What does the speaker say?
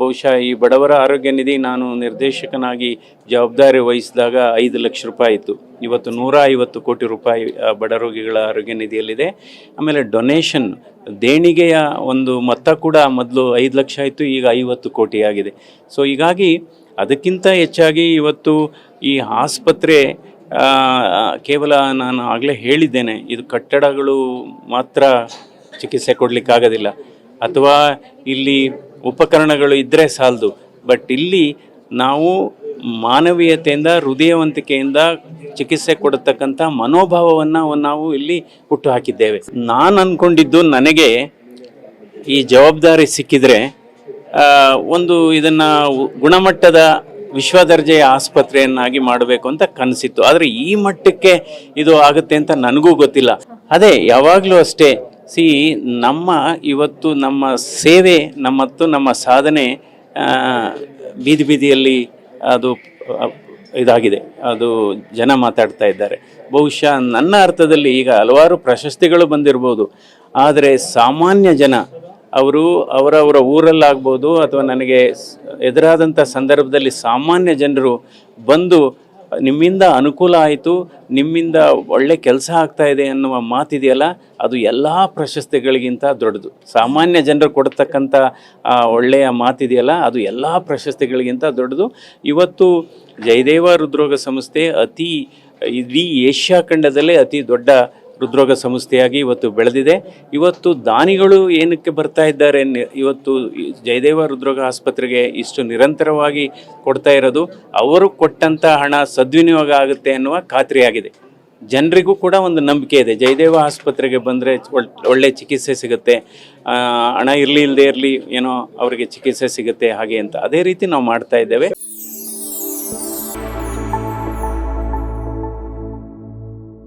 ಬಹುಶಃ ಈ ಬಡವರ ಆರೋಗ್ಯ ನಿಧಿ ನಾನು ನಿರ್ದೇಶಕನಾಗಿ ಜವಾಬ್ದಾರಿ ವಹಿಸಿದಾಗ ಐದು ಲಕ್ಷ ರೂಪಾಯಿ ಇತ್ತು. ಇವತ್ತು ನೂರ ಐವತ್ತು ಕೋಟಿ ರೂಪಾಯಿ ಬಡ ರೋಗಿಗಳ ಆರೋಗ್ಯ ನಿಧಿಯಲ್ಲಿದೆ. ಆಮೇಲೆ ಡೊನೇಷನ್, ದೇಣಿಗೆಯ ಒಂದು ಮೊತ್ತ ಕೂಡ ಮೊದಲು ಐದು ಲಕ್ಷ ಇತ್ತು, ಈಗ ಐವತ್ತು ಕೋಟಿ ಆಗಿದೆ. ಸೊ ಹೀಗಾಗಿ ಅದಕ್ಕಿಂತ ಹೆಚ್ಚಾಗಿ ಇವತ್ತು ಈ ಆಸ್ಪತ್ರೆ ಕೇವಲ ನಾನು ಆಗಲೇ ಹೇಳಿದ್ದೇನೆ, ಇದು ಕಟ್ಟಡಗಳು ಮಾತ್ರ ಚಿಕಿತ್ಸೆ ಕೊಡಲಿಕ್ಕಾಗೋದಿಲ್ಲ. ಅಥವಾ ಇಲ್ಲಿ ಉಪಕರಣಗಳು ಇದ್ದರೆ ಸಾಲದು. ಬಟ್ ಇಲ್ಲಿ ನಾವು ಮಾನವೀಯತೆಯಿಂದ, ಹೃದಯವಂತಿಕೆಯಿಂದ ಚಿಕಿತ್ಸೆ ಕೊಡತಕ್ಕಂಥ ಮನೋಭಾವವನ್ನು ನಾವು ಇಲ್ಲಿ ಹುಟ್ಟು ಹಾಕಿದ್ದೇವೆ. ನಾನು ಅಂದ್ಕೊಂಡಿದ್ದು ನನಗೆ ಈ ಜವಾಬ್ದಾರಿ ಸಿಕ್ಕಿದರೆ ಒಂದು ಇದನ್ನು ಗುಣಮಟ್ಟದ ವಿಶ್ವದರ್ಜೆಯ ಆಸ್ಪತ್ರೆಯನ್ನಾಗಿ ಮಾಡಬೇಕು ಅಂತ ಕನಸಿತ್ತು. ಆದರೆ ಈ ಮಟ್ಟಕ್ಕೆ ಇದು ಆಗುತ್ತೆ ಅಂತ ನನಗೂ ಗೊತ್ತಿಲ್ಲ. ಅದೇ ಯಾವಾಗಲೂ ಅಷ್ಟೇ ಸಿ ನಮ್ಮ ಇವತ್ತು ನಮ್ಮ ಸೇವೆ, ನಮ್ಮತ್ತು ನಮ್ಮ ಸಾಧನೆ ಬೀದಿ ಬೀದಿಯಲ್ಲಿ ಅದು ಇದಾಗಿದೆ. ಅದು ಜನ ಮಾತಾಡ್ತಾ ಇದ್ದಾರೆ. ಬಹುಶಃ ನನ್ನ ಅರ್ಥದಲ್ಲಿ ಈಗ ಹಲವಾರು ಪ್ರಶಸ್ತಿಗಳು ಬಂದಿರ್ಬೋದು. ಆದರೆ ಸಾಮಾನ್ಯ ಜನ, ಅವರು ಅವರವರ ಊರಲ್ಲಾಗ್ಬೋದು ಅಥವಾ ನನಗೆ ಎದುರಾದಂಥ ಸಂದರ್ಭದಲ್ಲಿ ಸಾಮಾನ್ಯ ಜನರು ಬಂದು ನಿಮ್ಮಿಂದ ಅನುಕೂಲ ಆಯಿತು, ನಿಮ್ಮಿಂದ ಒಳ್ಳೆ ಕೆಲಸ ಆಗ್ತಾ ಇದೆ ಅನ್ನುವ ಮಾತಿದೆಯಲ್ಲ, ಅದು ಎಲ್ಲ ಪ್ರಶಸ್ತಿಗಳಿಗಿಂತ ದೊಡ್ಡದು. ಸಾಮಾನ್ಯ ಜನರು ಕೊಡ್ತಕ್ಕಂಥ ಒಳ್ಳೆಯ ಮಾತಿದೆಯಲ್ಲ, ಅದು ಎಲ್ಲ ಪ್ರಶಸ್ತಿಗಳಿಗಿಂತ ದೊಡ್ಡದು. ಇವತ್ತು ಜಯದೇವ ಹೃದ್ರೋಗ ಸಂಸ್ಥೆ ಅತಿ, ಇಡೀ ಏಷ್ಯಾ ಖಂಡದಲ್ಲೇ ಅತಿ ದೊಡ್ಡ ಹೃದ್ರೋಗ ಸಂಸ್ಥೆಯಾಗಿ ಇವತ್ತು ಬೆಳೆದಿದೆ. ಇವತ್ತು ದಾನಿಗಳು ಏನಕ್ಕೆ ಬರ್ತಾ ಇದ್ದಾರೆ ಇವತ್ತು ಜಯದೇವ ಹೃದ್ರೋಗ ಆಸ್ಪತ್ರೆಗೆ ಇಷ್ಟು ನಿರಂತರವಾಗಿ ಕೊಡ್ತಾ ಇರೋದು, ಅವರು ಕೊಟ್ಟಂಥ ಹಣ ಸದ್ವಿನಿಯೋಗ ಆಗುತ್ತೆ ಅನ್ನುವ ಖಾತ್ರಿಯಾಗಿದೆ. ಜನರಿಗೂ ಕೂಡ ಒಂದು ನಂಬಿಕೆ ಇದೆ. ಜಯದೇವ ಆಸ್ಪತ್ರೆಗೆ ಬಂದರೆ ಒಳ್ಳೆ ಚಿಕಿತ್ಸೆ ಸಿಗುತ್ತೆ. ಹಣ ಇರಲಿ ಇಲ್ಲದೆ ಇರಲಿ ಏನೋ ಅವರಿಗೆ ಚಿಕಿತ್ಸೆ ಸಿಗುತ್ತೆ ಹಾಗೆ ಅಂತ. ಅದೇ ರೀತಿ ನಾವು ಮಾಡ್ತಾ ಇದ್ದೇವೆ.